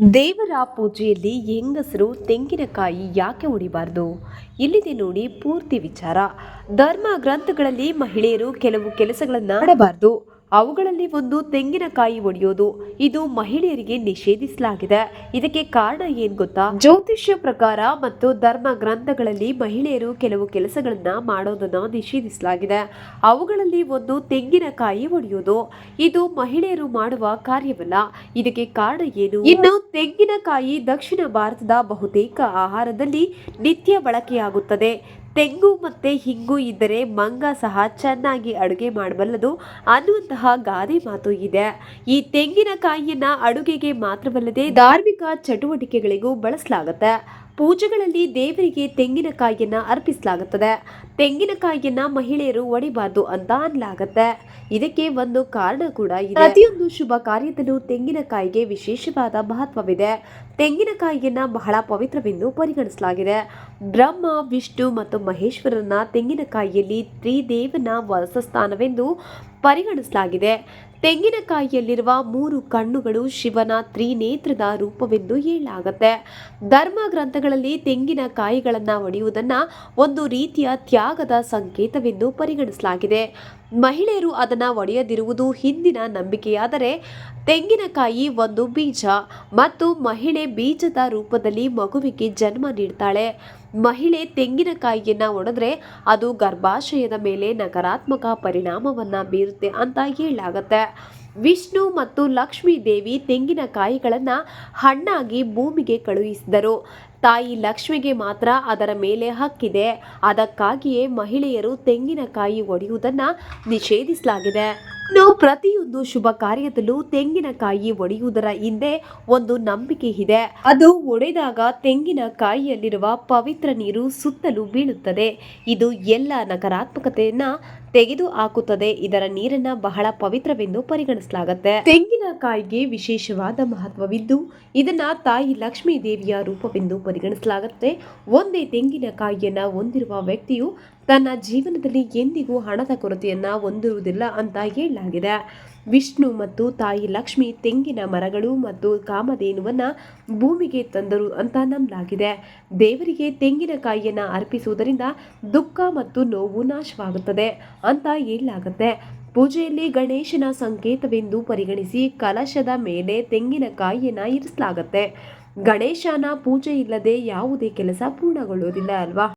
ದೇವರ ಪೂಜೆಯಲ್ಲಿ ಹೆಂಗಸರು ತೆಂಗಿನಕಾಯಿ ಯಾಕೆ ಹೊಡಿಬಾರ್ದು ಇಲ್ಲಿದೆ ನೋಡಿ ಪೂರ್ತಿ ವಿಚಾರ. ಧರ್ಮ ಗ್ರಂಥಗಳಲ್ಲಿ ಮಹಿಳೆಯರು ಕೆಲವು ಕೆಲಸಗಳನ್ನು ಮಾಡಬಾರ್ದು. ಅವುಗಳಲ್ಲಿ ಒಂದು ತೆಂಗಿನಕಾಯಿ ಒಡೆಯೋದು. ಇದು ಮಹಿಳೆಯರಿಗೆ ನಿಷೇಧಿಸಲಾಗಿದೆ. ಇದಕ್ಕೆ ಕಾರಣ ಏನ್ ಗೊತ್ತಾ? ಜ್ಯೋತಿಷ್ಯ ಪ್ರಕಾರ ಮತ್ತು ಧರ್ಮ ಗ್ರಂಥಗಳಲ್ಲಿ ಮಹಿಳೆಯರು ಕೆಲವು ಕೆಲಸಗಳನ್ನ ಮಾಡೋದನ್ನ ನಿಷೇಧಿಸಲಾಗಿದೆ. ಅವುಗಳಲ್ಲಿ ಒಂದು ತೆಂಗಿನಕಾಯಿ ಒಡೆಯೋದು. ಇದು ಮಹಿಳೆಯರು ಮಾಡುವ ಕಾರ್ಯವಲ್ಲ. ಇದಕ್ಕೆ ಕಾರಣ ಏನು? ಇನ್ನು ತೆಂಗಿನಕಾಯಿ ದಕ್ಷಿಣ ಭಾರತದ ಬಹುತೇಕ ಆಹಾರದಲ್ಲಿ ನಿತ್ಯ ಬಳಕೆಯಾಗುತ್ತದೆ. ತೆಂಗು ಮತ್ತೆ ಹಿಂಗು ಇದ್ದರೆ ಮಂಗ ಸಹ ಚೆನ್ನಾಗಿ ಅಡುಗೆ ಮಾಡಬಲ್ಲದು ಅನ್ನುವಂತಹ ಗಾದೆ ಮಾತು ಇದೆ. ಈ ತೆಂಗಿನಕಾಯಿಯನ್ನು ಅಡುಗೆಗೆ ಮಾತ್ರವಲ್ಲದೆ ಧಾರ್ಮಿಕ ಚಟುವಟಿಕೆಗಳಿಗೂ ಬಳಸಲಾಗುತ್ತೆ. ಪೂಜೆಗಳಲ್ಲಿ ದೇವರಿಗೆ ತೆಂಗಿನಕಾಯಿಯನ್ನು ಅರ್ಪಿಸಲಾಗುತ್ತದೆ. ತೆಂಗಿನಕಾಯಿಯನ್ನು ಮಹಿಳೆಯರು ಒಡಿಬಾರ್ದು ಅಂತ ಅನ್ಲಾಗತ್ತೆ. ಇದಕ್ಕೆ ಒಂದು ಕಾರಣ ಕೂಡ ಇದೆ. ಪ್ರತಿಯೊಂದು ಶುಭ ಕಾರ್ಯದಲ್ಲೂ ತೆಂಗಿನಕಾಯಿಗೆ ವಿಶೇಷವಾದ ಮಹತ್ವವಿದೆ. ತೆಂಗಿನಕಾಯಿಯನ್ನ ಬಹಳ ಪವಿತ್ರವೆಂದು ಪರಿಗಣಿಸಲಾಗಿದೆ. ಬ್ರಹ್ಮ, ವಿಷ್ಣು ಮತ್ತು ಮಹೇಶ್ವರನ ತೆಂಗಿನಕಾಯಿಯಲ್ಲಿ ತ್ರಿದೇವನ ವಾಸಸ್ಥಾನವೆಂದು ಪರಿಗಣಿಸಲಾಗಿದೆ. ತೆಂಗಿನಕಾಯಿಯಲ್ಲಿರುವ ಮೂರು ಕಣ್ಣುಗಳು ಶಿವನ ತ್ರಿನೇತ್ರದ ರೂಪವೆಂದು ಹೇಳಲಾಗುತ್ತೆ. ಧರ್ಮ ಗ್ರಂಥಗಳಲ್ಲಿ ತೆಂಗಿನಕಾಯಿಗಳನ್ನು ಒಡೆಯುವುದನ್ನು ಒಂದು ರೀತಿಯ ತ್ಯಾಗದ ಸಂಕೇತವೆಂದು ಪರಿಗಣಿಸಲಾಗಿದೆ. ಮಹಿಳೆಯರು ಅದನ್ನು ಒಡೆಯದಿರುವುದು ಹಿಂದಿನ ನಂಬಿಕೆಯಾದರೆ ತೆಂಗಿನಕಾಯಿ ಒಂದು ಬೀಜ ಮತ್ತು ಮಹಿಳೆ ಬೀಜದ ರೂಪದಲ್ಲಿ ಮಗುವಿಗೆ ಜನ್ಮ ನೀಡ್ತಾಳೆ. ಮಹಿಳೆ ತೆಂಗಿನಕಾಯಿಯನ್ನು ಒಡೆದ್ರೆ ಅದು ಗರ್ಭಾಶಯದ ಮೇಲೆ ನಕಾರಾತ್ಮಕ ಪರಿಣಾಮವನ್ನು ಬೀರುತ್ತೆ ಅಂತ ಹೇಳಲಾಗತ್ತೆ. ವಿಷ್ಣು ಮತ್ತು ಲಕ್ಷ್ಮೀ ದೇವಿ ತೆಂಗಿನಕಾಯಿಗಳನ್ನು ಹಣ್ಣಾಗಿ ಭೂಮಿಗೆ ಕಳುಹಿಸಿದರು. ತಾಯಿ ಲಕ್ಷ್ಮಿಗೆ ಮಾತ್ರ ಅದರ ಮೇಲೆ ಹಕ್ಕಿದೆ. ಅದಕ್ಕಾಗಿಯೇ ಮಹಿಳೆಯರು ತೆಂಗಿನಕಾಯಿ ಒಡೆಯುವುದನ್ನು ನಿಷೇಧಿಸಲಾಗಿದೆ. ಇನ್ನು ಪ್ರತಿಯೊಂದು ಶುಭ ಕಾರ್ಯದಲ್ಲೂ ತೆಂಗಿನಕಾಯಿ ಒಡೆಯುವುದರ ಹಿಂದೆ ಒಂದು ನಂಬಿಕೆ ಇದೆ. ಅದು ಒಡೆದಾಗ ತೆಂಗಿನಕಾಯಿಯಲ್ಲಿರುವ ಪವಿತ್ರ ನೀರು ಸುತ್ತಲೂ ಬೀಳುತ್ತದೆ. ಇದು ಎಲ್ಲ ನಕಾರಾತ್ಮಕತೆಯನ್ನ ತೆಗೆದು ಹಾಕುತ್ತದೆ ಇದರ ನೀರನ್ನ ಬಹಳ ಪವಿತ್ರವೆಂದು ಪರಿಗಣಿಸಲಾಗುತ್ತೆ. ತೆಂಗಿನಕಾಯಿಗೆ ವಿಶೇಷವಾದ ಮಹತ್ವವಿದ್ದು, ಇದನ್ನ ತಾಯಿ ಲಕ್ಷ್ಮೀ ದೇವಿಯ ರೂಪವೆಂದು ಪರಿಗಣಿಸಲಾಗುತ್ತೆ. ಒಂದೇ ತೆಂಗಿನಕಾಯಿಯನ್ನ ಹೊಂದಿರುವ ವ್ಯಕ್ತಿಯು ತನ್ನ ಜೀವನದಲ್ಲಿ ಎಂದಿಗೂ ಹಣದ ಕೊರತೆಯನ್ನ ಹೊಂದಿರುವುದಿಲ್ಲ ಅಂತ ಹೇಳಲಾಗಿದೆ. ವಿಷ್ಣು ಮತ್ತು ತಾಯಿ ಲಕ್ಷ್ಮಿ ತೆಂಗಿನ ಮರಗಳು ಮತ್ತು ಕಾಮಧೇನುವನ್ನು ಭೂಮಿಗೆ ತಂದರು ಅಂತ ನಂಬಲಾಗಿದೆ. ದೇವರಿಗೆ ತೆಂಗಿನಕಾಯಿಯನ್ನು ಅರ್ಪಿಸುವುದರಿಂದ ದುಃಖ ಮತ್ತು ನೋವು ನಾಶವಾಗುತ್ತದೆ ಅಂತ ಹೇಳಲಾಗುತ್ತೆ. ಪೂಜೆಯಲ್ಲಿ ಗಣೇಶನ ಸಂಕೇತವೆಂದು ಪರಿಗಣಿಸಿ ಕಲಶದ ಮೇಲೆ ತೆಂಗಿನಕಾಯಿಯನ್ನು ಇರಿಸಲಾಗುತ್ತೆ. ಗಣೇಶನ ಪೂಜೆ ಇಲ್ಲದೆ ಯಾವುದೇ ಕೆಲಸ ಪೂರ್ಣಗೊಳ್ಳುವುದಿಲ್ಲ ಅಲ್ವಾ?